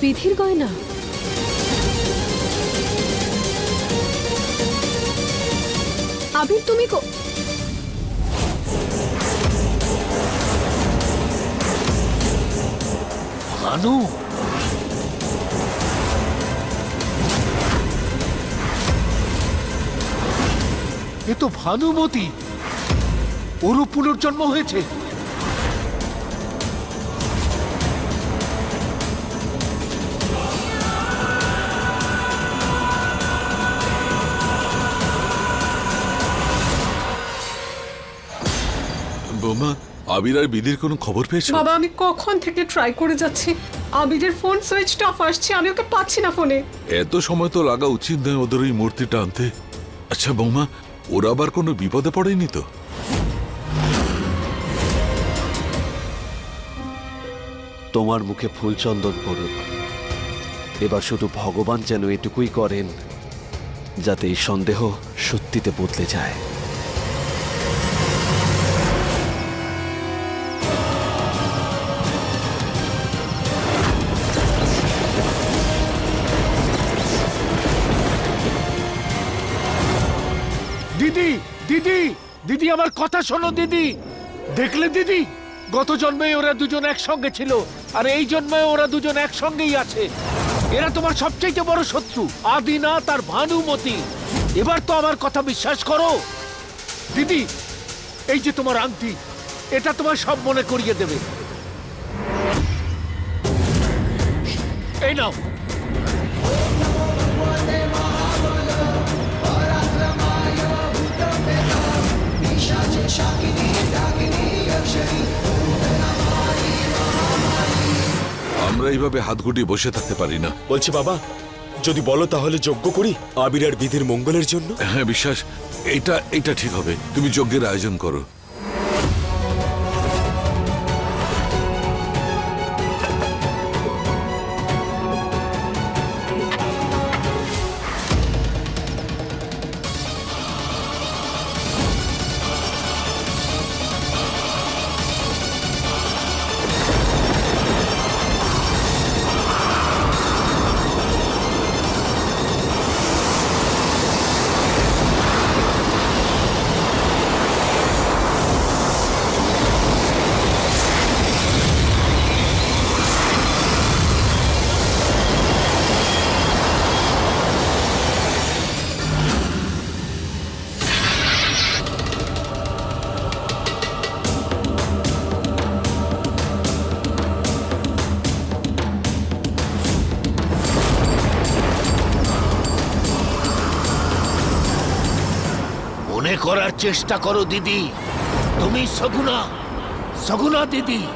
বিধির গয়না। আবির তুমি কো ভানু? এ তো ভানুমতি। ওরও পুনর্জন্ম হয়েছে। বৌমা আবির আর বিধির কোনো খবর পেয়েছ? বাবা আমি কখন থেকে ট্রাই করে যাচ্ছি? আবিরের ফোন সুইচ অফ আসছে আমি ওকে পাচ্ছি না ফোনে এত সময় তো লাগা উচিত নয় ওদের ওই মূর্তিটা আনতে। আচ্ছা বৌমা ওরা আবার কোনো বিপদে পড়েনি তো? তোমার মুখে ফুলচন্দন পড়ুক। এবার শুধু ভগবান যেন এটুকুই করেন যাতে এই সন্দেহ সত্যিতে বদলে যায়। দিদি, আমার কথা শোনো দিদি। দেখলে দিদি? গত জন্মে ওরা দুজন একসঙ্গে ছিল, আর এই জন্মে ওরা দুজন একসঙ্গেই আছে। এরা তোমার সবচাইতে বড় শত্রু, আদিনা তার ভানুমতি। এবার তো আমার কথা বিশ্বাস করো। দিদি, এই যে তোমার আংটি, এটা তোমার সব মনে করিয়ে দেবে। এই নাও। এইভাবে হাত গুটিয়ে বসে থাকতে পারি না। বলছি বাবা যদি বলো তাহলে যজ্ঞ করি আবির আর বিধির মঙ্গলের জন্য? হ্যাঁ বিশ্বাস এটা এটা ঠিক হবে। তুমি যজ্ঞের আয়োজন করো। মনে করার চেষ্টা করো, দিদি। তুমি সগুনা সগুনা দিদি।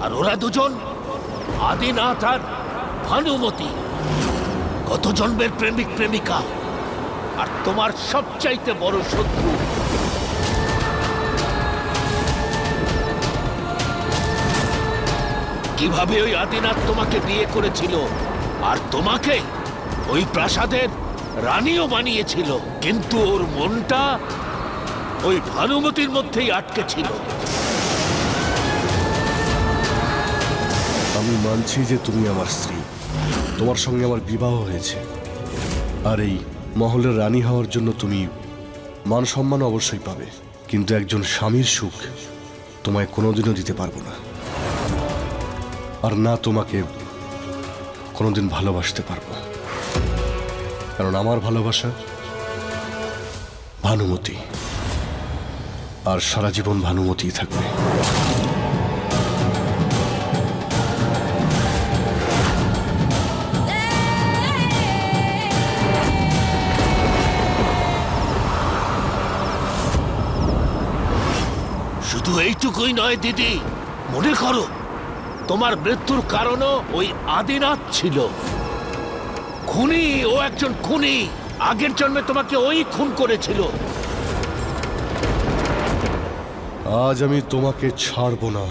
আর ওরা দুজন আদিনাথ আর ভানুমতি। কত জন্মের প্রেমিক, প্রেমিকা। আর তোমার সবচাইতে বড় শত্রু। কীভাবে ওই আদিনাথ তোমাকে বিয়ে করেছিল? আর তোমাকে ওই প্রাসাদের রানীও বানিয়েছিল, কিন্তু ওর মনটা ওই ভানুমতির মধ্যেই আটকে ছিল। আমি মানছি যে তুমি আমার স্ত্রী। তোমার সঙ্গে আমার বিবাহ হয়েছে। আর এই মহলের রানী হওয়ার জন্য তুমি মান সম্মান অবশ্যই পাবে। কিন্তু একজন স্বামীর সুখ তোমায় কোনোদিনও দিতে পারব না। আর না তোমাকে কোনোদিন ভালোবাসতে পারব। কারণ আমার ভালোবাসা ভানুমতি। আর সারা জীবন ভানুমতিই থাকবে। শুধু এইটুকুই নয়, দিদি। মনে করো, তোমার মৃত্যুর কারণও ওই আদিনাথ ছিল। খুনি, ও একজন খুনি। আগের জন্মে তোমাকে ওই খুন করেছিল। আজ আমি তোমাকে ছাড়বো না।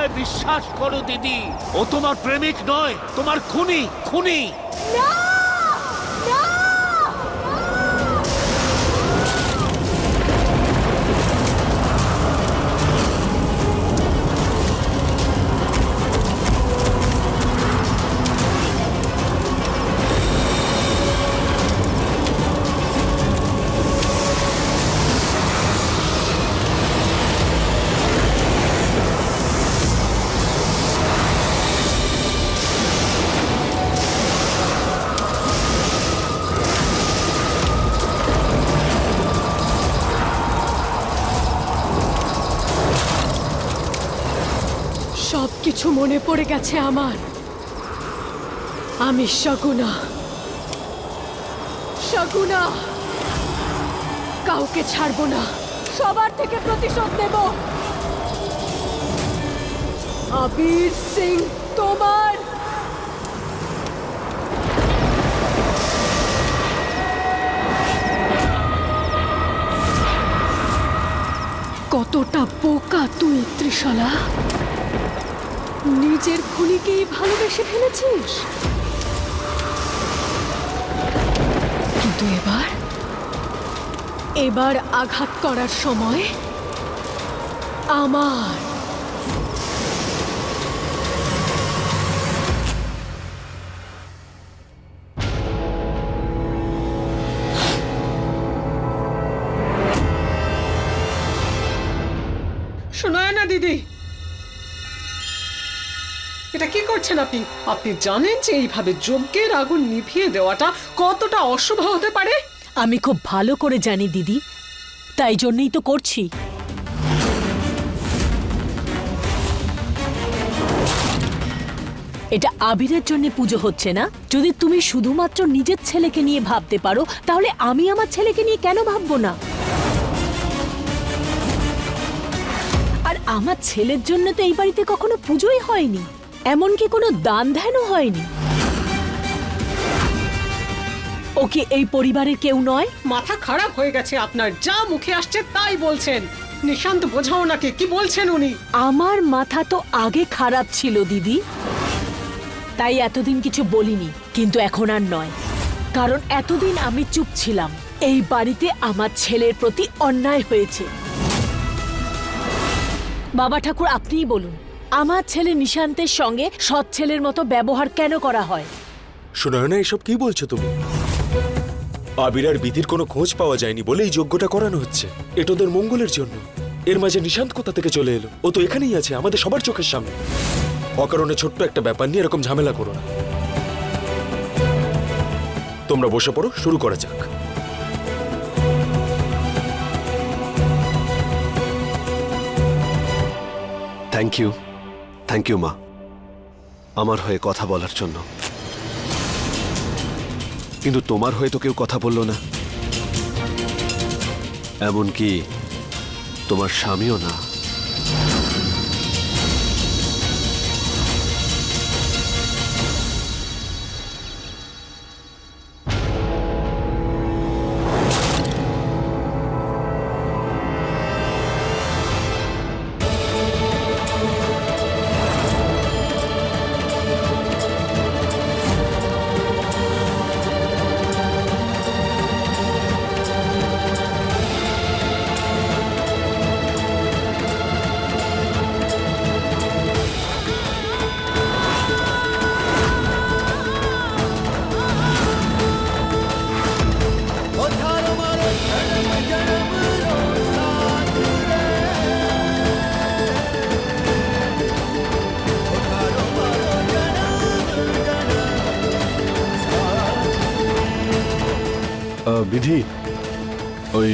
কথায় বিশ্বাস করো দিদি। ও তোমার প্রেমিক নয় তোমার খুনি খুনি। না! কিছু মনে পড়ে গেছে আমার। আমি শগুনা। শগুনা! কাউকে ছাড়বো না। সবার থেকে প্রতিশোধ নেব। আবির সিং, তোমার! কতটা বোকা তুই, ত্রিশালা! নিজের খুনিকেই ভালোবেসে ফেলেছিস? কিন্তু এবার এবার আঘাত করার সময় আমার। শোনায় না দিদি। এটা কি করছেন আপনি? আপনি জানেন যে এইভাবে যজ্ঞের আগুন নিভিয়ে দেওয়াটা কতটা অশুভ হতে পারে? আমি খুব ভালো করে জানি, দিদি। তাই জন্যই তো করছি। এটা আবিরের জন্য পুজো হচ্ছে না? যদি তুমি শুধুমাত্র নিজের ছেলেকে নিয়ে ভাবতে পারো, তাহলে আমি আমার ছেলেকে নিয়ে কেন ভাববো না? আর আমার ছেলের জন্য তো এই বাড়িতে কখনো পুজোই হয়নি। এমনকি কোনো দান ধ্যানও হয়নি। ওকে এই পরিবারের কেউ নয়? মাথা খারাপ হয়ে গেছে আপনার। যা মুখে আসছে তাই বলছেন। নিশান্ত বোঝাও নাকি কি বলছেন উনি? আমার মাথা তো আগে খারাপ ছিল দিদি। তাই এতদিন কিছু বলিনি কিন্তু এখন আর নয়। কারণ এতদিন আমি চুপ ছিলাম। এই বাড়িতে আমার ছেলের প্রতি অন্যায় হয়েছে। বাবা ঠাকুর আপনিই বলুন। আমার ছেলে নিশান্তের সঙ্গে সৎ ছেলের মতো ব্যবহার কেন করা হয়? সুনয়না এসব কি বলছো তুমি? আবির আর বিধির কোনো খোঁজ পাওয়া যায়নি বলে এই যজ্ঞটা করানো হচ্ছে। এটা ওদের মঙ্গলের জন্য। এর মাঝে নিশান্ত কোথা থেকে চলে এলো? ও তো এখানেই আছে আমাদের সবার চোখের সামনে। অকারণে ছোট্ট একটা ব্যাপার নিয়ে এরকম ঝামেলা করো না। তোমরা বসে পড়ো শুরু করা যাক। থ্যাংক ইউ থ্যাংক ইউ মা। আমার হয়ে কথা বলার জন্য। কিন্তু তোমার হয়ে তো কেউ কথা বলল না। এমনকি তোমার স্বামীও না। বিধি? ওই